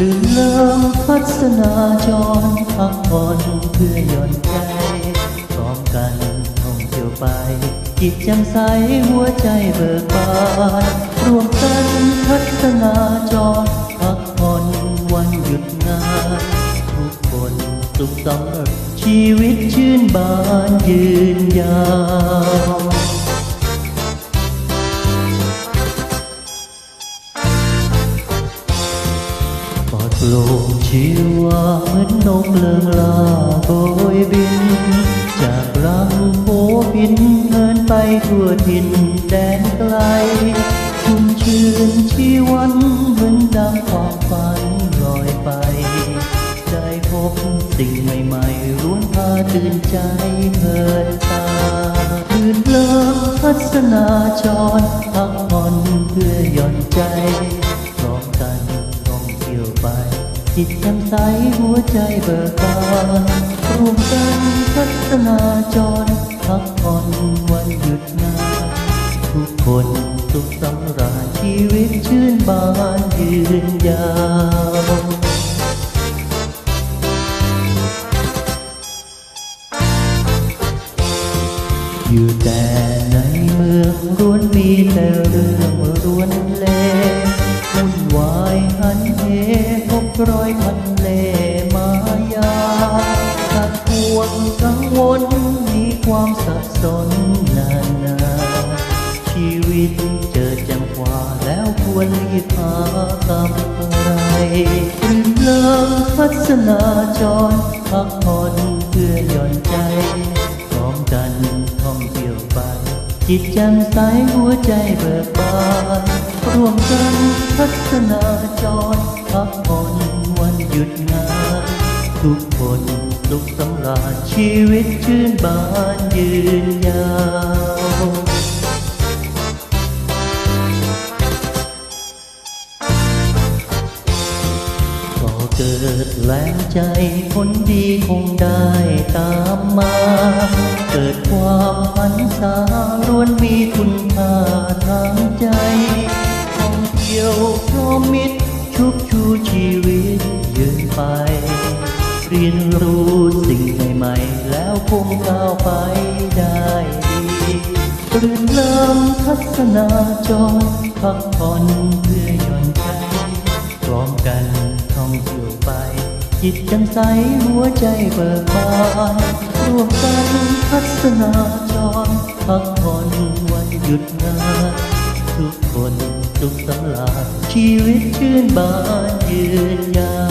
ลื่นเลิมพัฒนาจรพักผ่อนเพื่อย่อนใจพร้อมกันท่องเที่ยวไป จิตแจ่มใสหัวใจเบิกบานรวมกันพัฒนาจรพักผ่อนวันหยุดงานทุกคนสุขสำราญชีวิตชื่นบานยืนยาว ลอดโปร่งชีวาเหมือนนกเลิงลาโบยบิน จากรังโบบินเดินไปทั่วถิ่นแดนไกลคุณชื่นชีวันเหมือนดังความฝันลอยไป ได้พบสิ่งใหม่ๆร้วนพาตื่นใจเพลินตาตื่นเลิมพัฒนาจรพักผ่อนเพื่อ จิตแจ่มใสหัวใจเบิกบานร่วมกันพัฒนาจรพักผ่อนวันหยุดงานทุกคนสุขสำราญชีวิตชื่นบานยืนยาวอยู่แต่ในเมืองร้วนมีแต่เรื่อง ร้อยพันเล่มายาขัดทวงกังวลมีความสับสนนานา ชีวิตเจอจำกว่าแล้วควรรีบหากำไรรื่นเริงพัฒนาจรพักผ่อนเพื่อหย่อนใจพร้อมกันท่องเที่ยวไปจิตแจ่มใสหัวใจเบิกบานร่วมกันพัฒนาจรพักผ่อน ยุดงานทุกคนสุขสำราญชีวิตชื่นบานยืนยาวก็เกิดแรงใจคนดีคงได้ตามมา เกิดความหันษาล้วนมีคุณ ก้าวไปได้ดีตื่นเริ่มทัศนาจรพักผ่อนเพื่อหย่อนใจพร้อมกันท่องเที่ยวไป จิตจังใสหัวใจเบิกบานร่วมกันพัฒนาจรพักผ่อนวันหยุดงานทุกคนสุขสำราญชีวิตชื่นบานยืนยาว